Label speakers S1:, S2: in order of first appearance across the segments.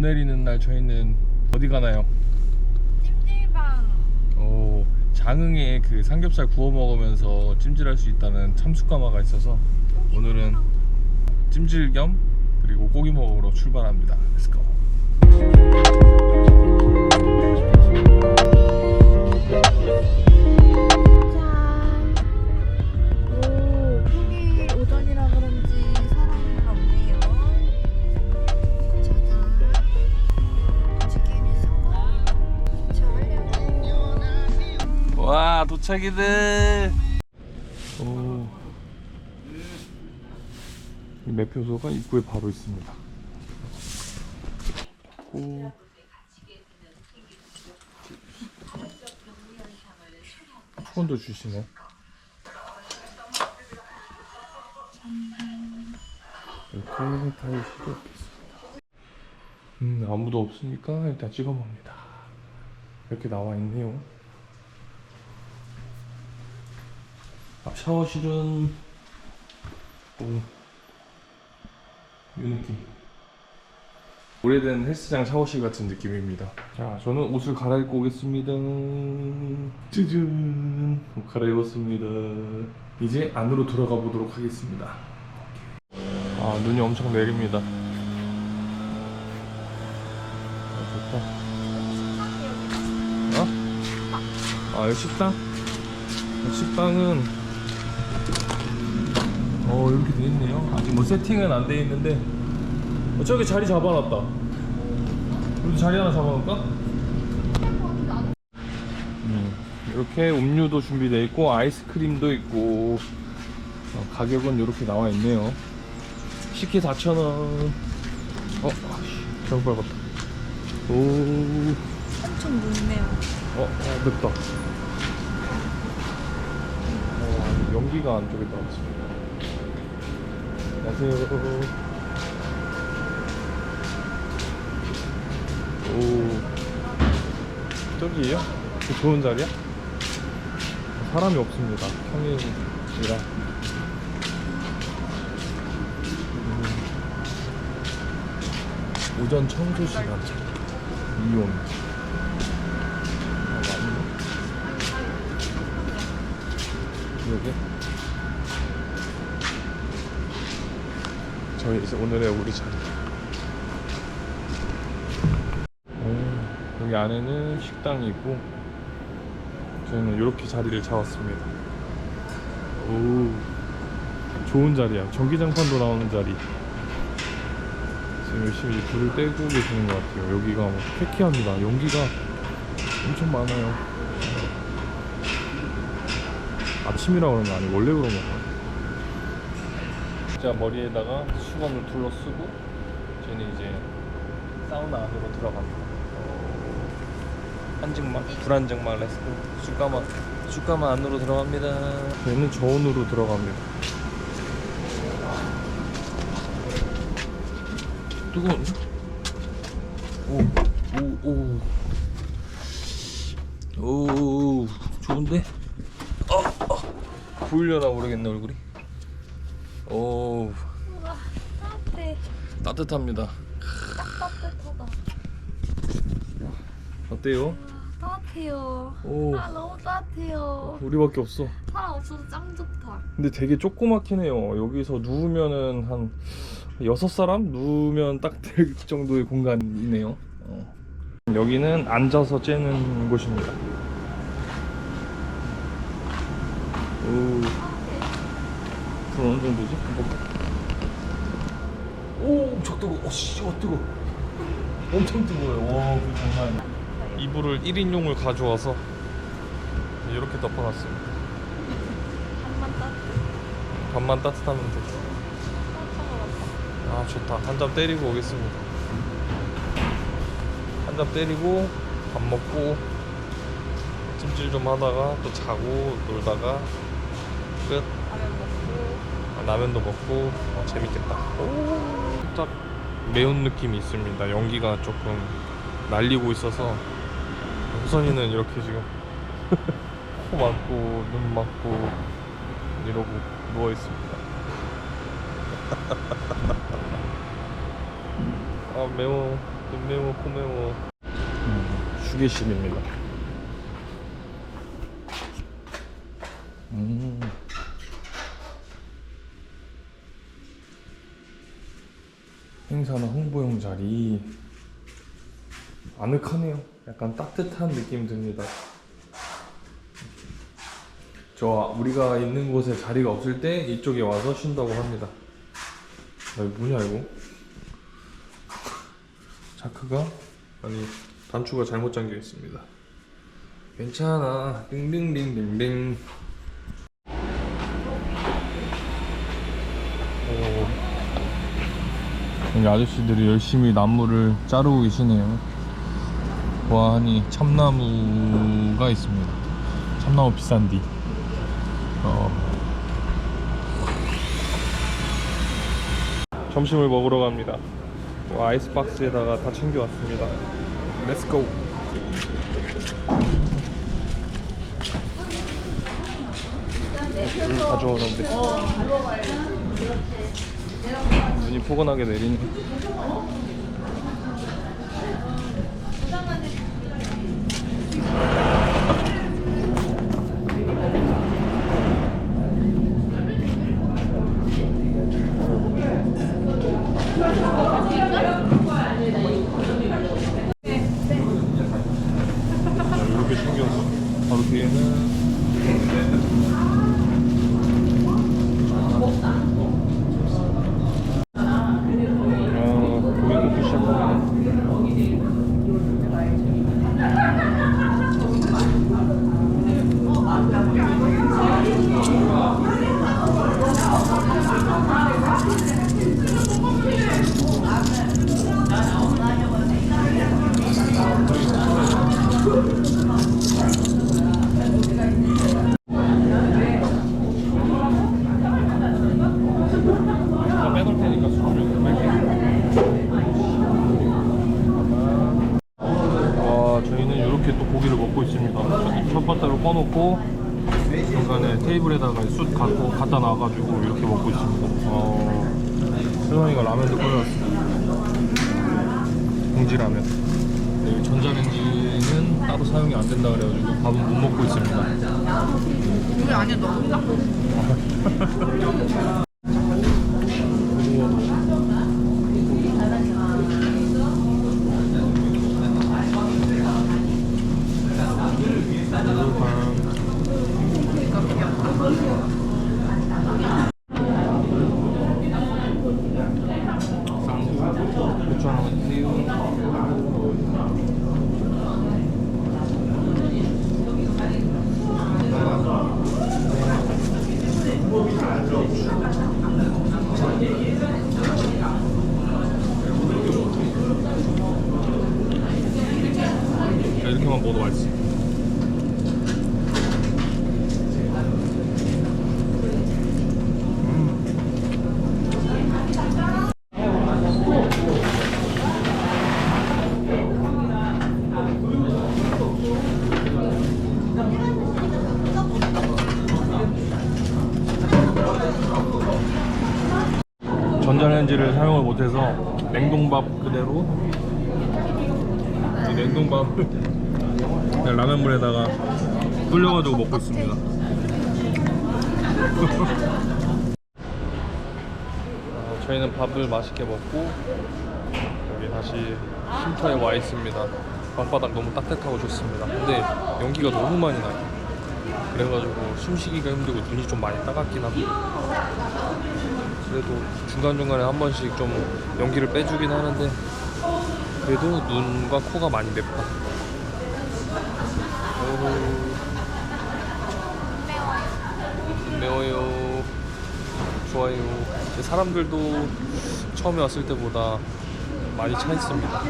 S1: 내리는 날 저희는 어디 가나요?
S2: 찜질방
S1: 오, 장흥에 그 삼겹살 구워 먹으면서 찜질할 수 있다는 참숯가마가 있어서 오늘은 찜질 겸 그리고 고기 먹으러 출발합니다. Let's go.
S2: 오. 이
S1: 매표소가 입구에 바로 있습니다. 오. 후원도 주시네. 이렇게 타일 시도했습니다. 음 아무도 없으니까 일단 찍어 먹습니다. 이렇게 나와 있네요. 아, 샤워실은 오, 이 느낌. 오래된 헬스장 샤워실 같은 느낌입니다. 자, 저는 옷을 갈아입고 오겠습니다. 짜잔, 옷 갈아입었습니다. 이제 안으로 들어가 보도록 하겠습니다. 아, 눈이 엄청 내립니다. 아, 좋다. 어? 아, 여기 식당? 식당은 어 이렇게 돼 있네요. 아직 뭐 세팅은 안 돼 있는데 어, 저기 자리 잡아놨다. 여기 자리 하나 잡아놓을까? 음, 이렇게 음료도 준비되어 있고 아이스크림도 있고 어, 가격은 이렇게 나와 있네요. 식혜 4,000원. 어, 아씨, 잘못 밟았다. 오,
S2: 엄청 묵네요.
S1: 어, 어 맵다. 어, 연기가 안쪽에 나왔습니다. 안녕하세요. 오, 저기에요? 그 좋은 자리야? 사람이 없습니다. 평일이라. 음. 오전 청소 시간. 이용. 아, 맞네. 여기 저희 이제 오늘의 우리 자리. 오, 여기 안에는 식당이 있고 저희는 이렇게 자리를 잡았습니다. 오 좋은 자리야. 전기장판도 나오는 자리. 지금 열심히 불을 떼고 계시는 것 같아요. 여기가 뭐 쾌쾌합니다. 연기가 엄청 많아요. 아침이라 그런 거 아니고 원래 그런 거 같아 요자 머리에다가 수건을 둘러 쓰고 저희는 이제 사우나 안으로 들어갑니다 한증막 불안증막 레스고 쑥가마 쑥가마 안으로 들어갑니다 저희는 저온으로 들어갑니다 뜨거운데? 오 오 오 오, 오, 좋은데? 어, 어. 보이려나 모르겠네 얼굴이. 오
S2: 우와, 따뜻해.
S1: 따뜻합니다.
S2: 따뜻하다.
S1: 어때요?
S2: 따뜻해요.
S1: 오
S2: 아, 너무 따뜻해요.
S1: 우리밖에 없어.
S2: 사람 없어서 짱 좋다.
S1: 근데 되게 조그맣긴 해요. 여기서 누우면은 한 여섯 사람 누우면 딱 될 정도의 공간이네요. 어. 여기는 앉아서 째는 곳입니다. 오, 불 어느 정도지? 봐. 오, 엄청 뜨거. 워 씨, 어 뜨거. 엄청 뜨거워요. 와, 그 장난. 이불을 1인용을 가져와서 이렇게 덮어놨습니다.
S2: 한만 따뜻해.
S1: 밥만 따뜻하면 돼. 아 좋다. 한 잔 때리고 오겠습니다. 한 잔 때리고 밥 먹고 찜질 좀 하다가 또 자고 놀다가 끝. 라면도 먹고 어, 재밌겠다. 딱 매운 느낌이 있습니다. 연기가 조금 날리고 있어서 우선이는 이렇게 지금 코 막고 눈 막고 이러고 누워 있습니다. 아 매워. 눈 매워 코 매워 휴게실입니다 음. 행사나 홍보용 자리. 아늑하네요. 약간 따뜻한 느낌 듭니다. 저 우리가 있는 곳에 자리가 없을 때 이쪽에 와서 쉰다고 합니다. 아, 이거 뭐냐 이거? 자크가? 아니 단추가 잘못 잠겨 있습니다. 괜찮아. 딩딩딩딩딩 여기 아저씨들이 열심히 나무를 자르고 계시네요. 보아하니 참나무가 있습니다. 참나무 비싼디. 어. 점심을 먹으러 갑니다. 와, 아이스박스에다가 다 챙겨왔습니다. 렛츠고 물 가져오는데 눈이 포근하게 내리네 자, 이렇게 챙겨서 바로 뒤에는 어, 고기 굽기 시작하네 나 빼놓을 테니까 수준 뺄게 와 저희는 이렇게 또 고기를 먹고 있습니다 저기 첫 꺼놓고 중간에 테이블에다가 숯 갖고 갖다 놔가지고 이렇게 먹고 있습니다. 어, 세상이가 라면도 끓여놨어 봉지라면. 여기 전자레인지는 따로 사용이 안 된다 그래가지고 밥은 못 먹고 있습니다.
S2: 이게 아니야 너무
S1: 이렇게만 먹어도 맛있어. 전자레인지를 사용을 못해서 냉동밥 그대로 이 냉동밥 그냥 라면물에다가 불려가지고 먹고 있습니다. 아, 저희는 밥을 맛있게 먹고 여기 다시 쉼터에 와 있습니다. 방바닥 너무 따뜻하고 좋습니다. 근데 연기가 너무 많이 나요. 그래가지고 숨쉬기가 힘들고 눈이 좀 많이 따갑긴 하고 그래도 중간중간에 한 번씩 좀 연기를 빼주긴 하는데 그래도 눈과 코가 많이 맵다 매워요. 좋아요. 이제 사람들도 처음에 왔을 때보다 많이 차 있습니다.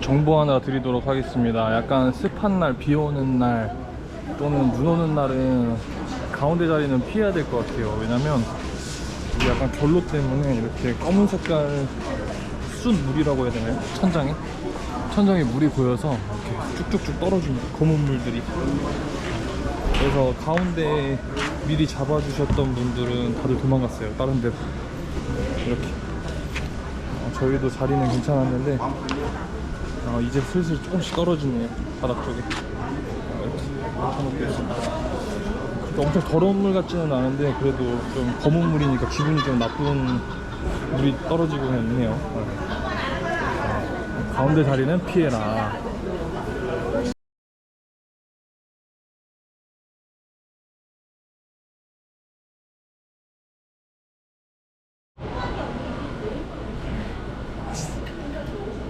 S1: 정보 하나 드리도록 하겠습니다. 약간 습한 날, 비 오는 날 또는 눈 오는 날은 가운데 자리는 피해야 될 것 같아요. 왜냐면 여기 약간 결로 때문에 이렇게 검은 색깔 숯 물이라고 해야 되나요? 천장에? 천정에 물이 고여서 이렇게 쭉쭉쭉 떨어집니다. 검은 물들이. 그래서 가운데 미리 잡아주셨던 분들은 다들 도망갔어요. 다른 데로. 이렇게. 어, 저희도 자리는 괜찮았는데 어, 이제 슬슬 조금씩 떨어지네요. 바닥 쪽에. 어, 이렇게 놓고 있습니다. 그렇게 엄청 더러운 물 같지는 않은데 그래도 좀 검은 물이니까 기분이 좀 나쁜 물이 떨어지고 있네요. 어. 가운데 자리는 피해라.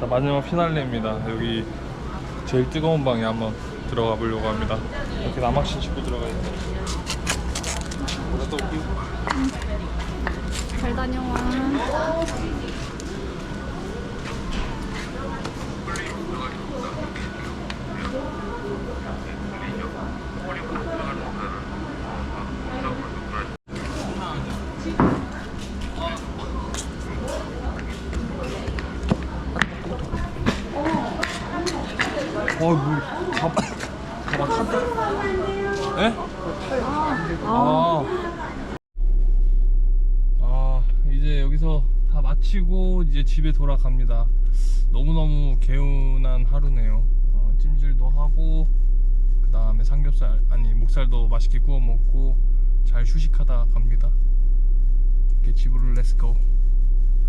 S1: 자, 마지막 피날레입니다. 여기 제일 뜨거운 방에 한번 들어가 보려고 합니다. 이렇게 남학신 신고 들어가 있네. 갔다 올게요.
S2: 잘 다녀와.
S1: 에? 아. 아, 이제 여기서 다 마치고 이제 집에 돌아갑니다. 너무너무 개운한 하루네요. 어, 찜질도 하고 그 다음에 삼겹살 아니 목살도 맛있게 구워 먹고 잘 휴식하다 갑니다. 이렇게 집으로 렛츠고.